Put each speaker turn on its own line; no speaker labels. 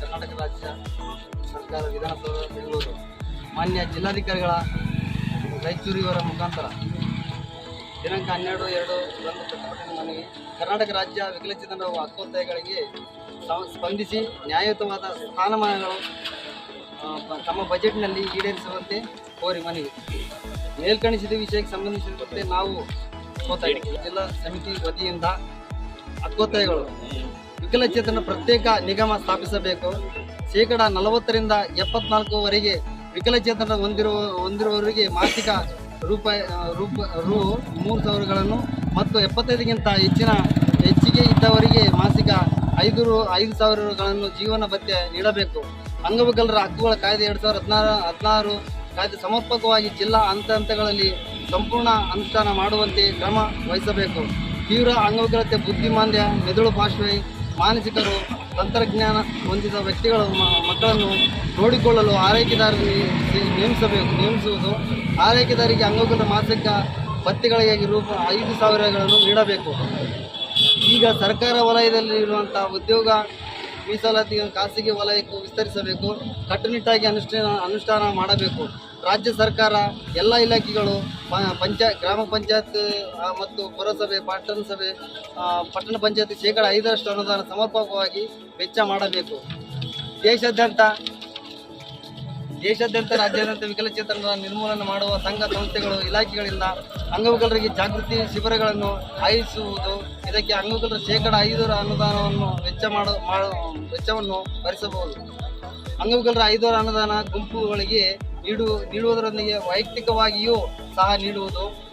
ಕರ್ನಾಟಕ ರಾಜ್ಯ ಸರ್ಕಾರ ವಿಧಾನಸೌಧ, ಬೆಂಗಳೂರು. ಮಾನ್ಯ ಜಿಲ್ಲಾಧಿಕಾರಿಗಳ ರಾಯಚೂರಿಯವರ ಮುಖಾಂತರ ದಿನಾಂಕ ಹನ್ನೆರಡು, ಎರಡು, ಒಂದು ಪ್ರತಿಭಟನೆ ಕರ್ನಾಟಕ ರಾಜ್ಯ ವಿಕಲಚೇತನರ ಹಕ್ಕೋತ್ತಾಯಗಳಿಗೆ ಸ್ಪಂದಿಸಿ ನ್ಯಾಯಯುತವಾದ ಸ್ಥಾನಮಾನಗಳು ತಮ್ಮ ಬಜೆಟ್ನಲ್ಲಿ ಈಡೇರಿಸುವಂತೆ ಕೋರಿ ಮನವಿ. ಮೇಲ್ಕಣಿಸಿದ ವಿಷಯಕ್ಕೆ ಸಂಬಂಧಿಸಿದಂತೆ ನಾವು ಜಿಲ್ಲಾ ಸಮಿತಿ ವತಿಯಿಂದ ಹಕ್ಕೊತ್ತಾಯಗಳು ವಿಕಲಚೇತನ ಪ್ರತ್ಯೇಕ ನಿಗಮ ಸ್ಥಾಪಿಸಬೇಕು. ಶೇಕಡ ನಲವತ್ತರಿಂದ ಎಪ್ಪತ್ನಾಲ್ಕುವರೆಗೆ ವಿಕಲಚೇತನ ಹೊಂದಿರುವ, ಹೊಂದಿರುವವರಿಗೆ ಮಾಸಿಕ ರೂಪಾಯಿ ರೂಪ, ರು ಮೂರು ಸಾವಿರಗಳನ್ನು ಮತ್ತು ಎಪ್ಪತ್ತೈದಕ್ಕಿಂತ ಹೆಚ್ಚಿನ ಹೆಚ್ಚಿಗೆ ಇದ್ದವರಿಗೆ ಮಾಸಿಕ ಐದು ರು, ಐದು ಸಾವಿರಗಳನ್ನು ಜೀವನ ಭತ್ಯೆ ನೀಡಬೇಕು. ಅಂಗವಿಕಲರ ಹಕ್ಕುಗಳ ಕಾಯ್ದೆ ಎರಡು ಸಾವಿರದ ಹದಿನಾರು ಹದಿನಾರು ಕಾಯ್ದೆ ಸಮರ್ಪಕವಾಗಿ ಜಿಲ್ಲಾ ಹಂತ ಹಂತಗಳಲ್ಲಿ ಸಂಪೂರ್ಣ ಅನುಷ್ಠಾನ ಮಾಡುವಂತೆ ಕ್ರಮ ವಹಿಸಬೇಕು. ತೀವ್ರ ಅಂಗವಿಕಲತೆ, ಬುದ್ಧಿಮಾಂದ್ಯ, ಮೆದುಳು ಭಾಷೆ ಮಾನಸಿಕರು ತಂತ್ರಜ್ಞಾನ ಹೊಂದಿದ ವ್ಯಕ್ತಿಗಳು ಮಕ್ಕಳನ್ನು ನೋಡಿಕೊಳ್ಳಲು ಆರೈಕೆದಾರರಿಗೆ ನೇಮಿಸಬೇಕು. ನೇಮಿಸುವುದು ಆರೈಕೆದಾರಿಗೆ ಅಂಗವಿಕಲ ಮಾಸಿಕ ಭತ್ಯೆಗಳಿಗಾಗಿ ರೂಪ, ಐದು ಸಾವಿರಗಳನ್ನು ನೀಡಬೇಕು. ಈಗ ಸರ್ಕಾರ ವಲಯದಲ್ಲಿ ಇರುವಂಥ ಉದ್ಯೋಗ ಮೀಸಲಾತಿಯನ್ನು ಖಾಸಗಿ ವಲಯಕ್ಕೂ ವಿಸ್ತರಿಸಬೇಕು, ಕಟ್ಟುನಿಟ್ಟಾಗಿ ಅನುಷ್ಠಾನ ಅನುಷ್ಠಾನ ಮಾಡಬೇಕು. ರಾಜ್ಯ ಸರ್ಕಾರ ಎಲ್ಲ ಇಲಾಖೆಗಳು ಪಂಚಾಯ ಗ್ರಾಮ ಪಂಚಾಯತ್ ಮತ್ತು ಪುರಸಭೆ ಪಟ್ಟಣ ಸಭೆ ಪಟ್ಟಣ ಪಂಚಾಯತ್ ಶೇಕಡ ಐದರಷ್ಟು ಅನುದಾನ ಸಮರ್ಪಕವಾಗಿ ವೆಚ್ಚ ಮಾಡಬೇಕು. ದೇಶಾದ್ಯಂತ ದೇಶಾದ್ಯಂತ ರಾಜ್ಯಾದ್ಯಂತ ವಿಕಲಚೇತನರ ನಿರ್ಮೂಲನೆ ಮಾಡುವ ಸಂಘ, ಸಂಸ್ಥೆಗಳು, ಇಲಾಖೆಗಳಿಂದ ಅಂಗವಿಕಲರಿಗೆ ಜಾಗೃತಿ ಶಿಬಿರಗಳನ್ನು ಆಯೋಜಿಸುವುದು, ಇದಕ್ಕೆ ಅಂಗವಿಕಲರ ಶೇಕಡ ಐದರ ಅನುದಾನವನ್ನು ವೆಚ್ಚ ಮಾಡ, ಮಾಡ- ವೆಚ್ಚವನ್ನು ಭರಿಸಬಹುದು. ಅಂಗವಿಕಲರ ಐದರ ಅನುದಾನ ಗುಂಪುಗಳಿಗೆ ನೀಡು, ನೀಡುವುದರೊಂದಿಗೆ ವೈಯಕ್ತಿಕವಾಗಿಯೂ ಸಹ ನೀಡುವುದು